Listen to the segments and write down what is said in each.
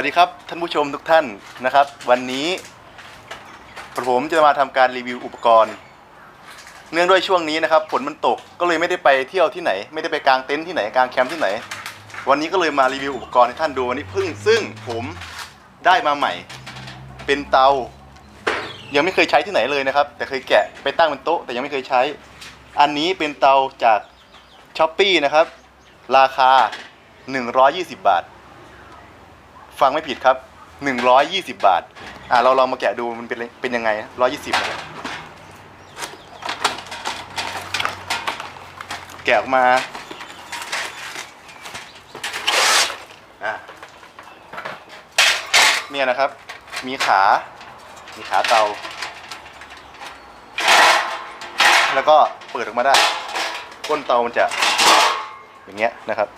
วัสดีครับท่านผู้ชมทุกท่านนะครับ วันนี้ผมจะมาทำการรีวิวอุปกรณ์ เนื่องด้วยช่วงนี้นะครับฝนมันตกก็เลยไม่ได้ไปเที่ยวที่ไหน ไม่ได้ไปกางเต็นท์ที่ไหนกางแคมป์ที่ไหน วันนี้ก็เลยมารีวิวอุปกรณ์ให้ท่านดูวันนี้เพิ่งซึ่งผมได้มาใหม่ เป็นเตา ยังไม่เคยใช้ที่ไหนเลยนะครับ แต่เคยแกะไปตั้งบนโต๊ะแต่ยังไม่เคยใช้ อันนี้เป็นเตาจากช้อปปีนะครับ ราคา 120 บาท ฟังไม่ผิดครับ 120 บาท อ่าเราลองมาแกะดูมันเป็นเป็นยังไงนะ120นะครับแกะออกมาอะเนี่ยนะครับ มีขา มีขาเตา แล้วก็เปิดออกมาได้ ก้นเตามันจะอย่างเงี้ยนะครับ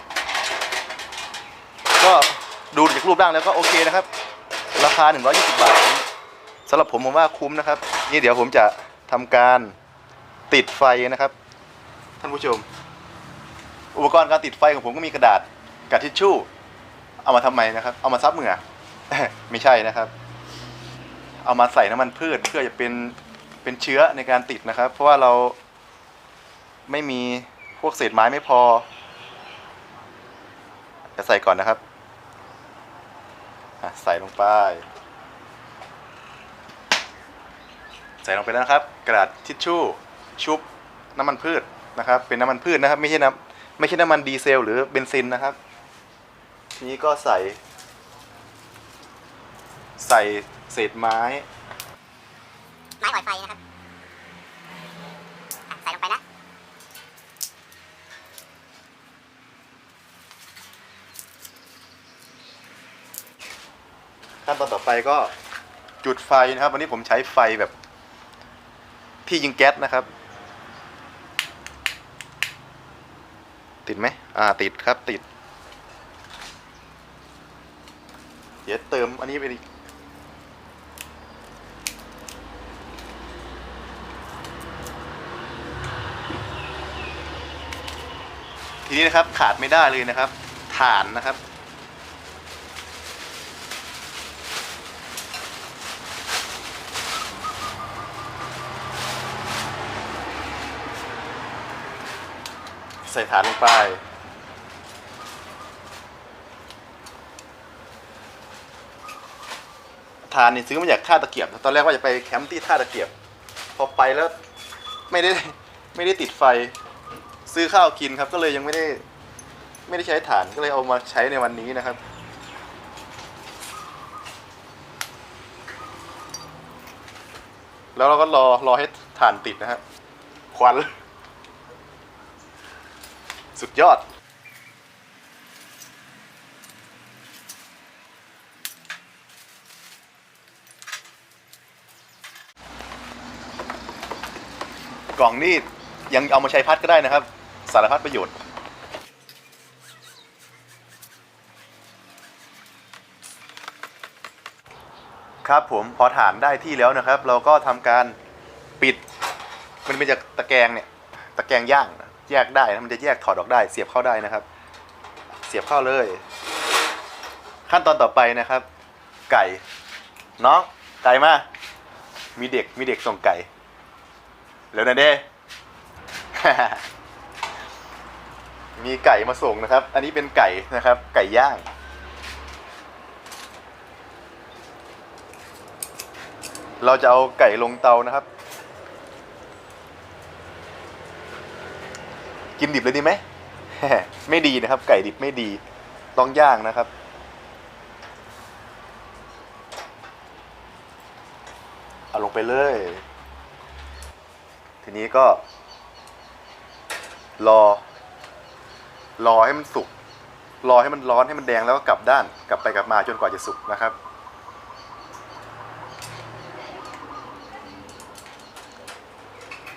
ก็ ดูจากรูปร่างแล้วก็โอเคนะครับ ราคา 120 บาทสำหรับผมผมว่าคุ้มนะครับ นี่เดี๋ยวผมจะทำการติดไฟนะครับ ท่านผู้ชม อุปกรณ์การติดไฟของผมก็มีกระดาษกับทิชชู่ เอามาทำไมนะครับ เอามาซับเหงื่อไม่ใช่นะครับ เอามาใส่น้ำมันพืชเพื่อจะเป็นเป็นเชื้อในการติดนะครับ เพราะว่าเราไม่มีพวกเศษไม้ไม่พอจะใส่ก่อนนะครับ อะใส่ลงไป ใส่ลงไปแล้วนะครับ กระดาษทิชชู่ชุบน้ำมันพืชนะครับ เป็นน้ำมันพืชนะครับ ไม่ใช่น้ำไม่ใช่น้ำมันดีเซล หรือเบนซินนะครับ ทีนี้ก็ใส่ ใส่เศษไม้ ไม้หอยไฟนะครับอะใส่ลงไปนะ ขั้นตอนต่อไปก็จุดไฟนะครับ วันนี้ผมใช้ไฟแบบที่ยิงแก๊สนะครับ ติดไหมอ่าติดครับติด เดี๋ยวเติมอันนี้ไปอีกทีนี้นะครับขาดไม่ได้เลยนะครับถ่านนะครับ ใส่ฐานลงไป ฐานนี่ซื้อมาจากท่าตะเกียบ ตอนแรกว่าจะไปแคมป์ที่ท่าตะเกียบ พอไปแล้วไม่ได้ไม่ได้ติดไฟ ซื้อข้าวกินครับ ก็เลยยังไม่ได้ไม่ได้ใช้ฐาน ก็เลยเอามาใช้ในวันนี้นะครับแล้วเราก็รอรอให้ฐานติดนะฮะควัน สุดยอด กล่องนี่ยังเอามาใช้พัดก็ได้นะครับ สารพัดประโยชน์ ครับผมพอฐานได้ที่แล้วนะครับ เราก็ทำการปิด มันเป็นจากตะแกรงเนี่ย ตะแกรงย่างนะ แยกได้นะมันจะแยกถอดออกได้ เสียบเข้าได้นะครับ เสียบเข้าเลย ขั้นตอนต่อไปนะครับ ไก่น้องไก่มามีเด็กมีเด็กส่งไก่แล้วนะเด้ มีไก่มาส่งนะครับ อันนี้เป็นไก่นะครับ ไก่ย่าง เราจะเอาไก่ลงเตานะครับ กินดิบเลยดีไหม ไม่ดีนะครับ ไก่ดิบไม่ดี ต้องย่างนะครับ เอาลงไปเลย ทีนี้ก็ รอ รอให้มันสุก รอให้มันร้อนให้มันแดงแล้วก็กลับด้าน กลับไปกลับมาจนกว่าจะสุกนะครับ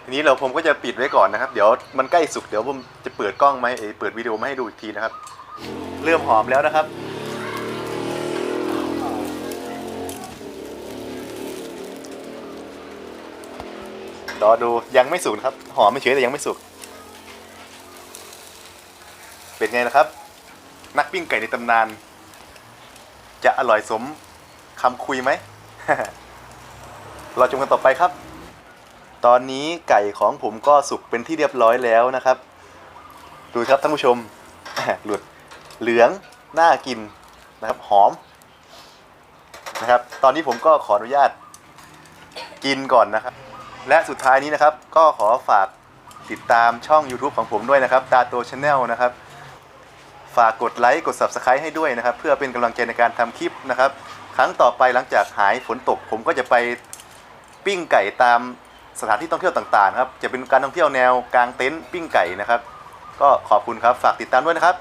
ทีนี้เราผมก็จะปิดไว้ก่อนนะครับ เดี๋ยวมันใกล้สุกเดี๋ยวผมจะเปิดกล้องไหมเอเปิดวิดีโอมาให้ดูอีกทีนะครับ เริ่มหอมแล้วนะครับ รอดูยังไม่สุกนะครับ หอมไม่เฉยแต่ยังไม่สุก เป็นไงละครับ นักปิ้งไก่ในตำนาน จะอร่อยสมคำคุยไหม เราชมกันต่อไปครับ ตอนนี้ไก่ของผมก็สุกเป็นที่เรียบร้อยแล้วนะครับ ดูครับท่านผู้ชมหลุดเหลืองน่ากินนะครับหอมนะครับ ตอนนี้ผมก็ขออนุญาตกินก่อนนะครับ และสุดท้ายนี้นะครับ ก็ขอฝากติดตามช่อง YouTube ของผมด้วยนะครับตาโตชาแนลนะครับ ฝากกดไลค์กด Subscribe ให้ด้วยนะครับ เพื่อเป็นกำลังใจในการทำคลิปนะครับ ครั้งต่อไปหลังจากหายฝนตก ผมก็จะไปปิ้งไก่ตาม สถานที่ท่องเที่ยวต่างๆครับจะเป็นการท่องเที่ยวแนวกลางเต็นท์ปิ้งไก่นะครับ ก็ขอบคุณครับฝากติดตามด้วยนะครับ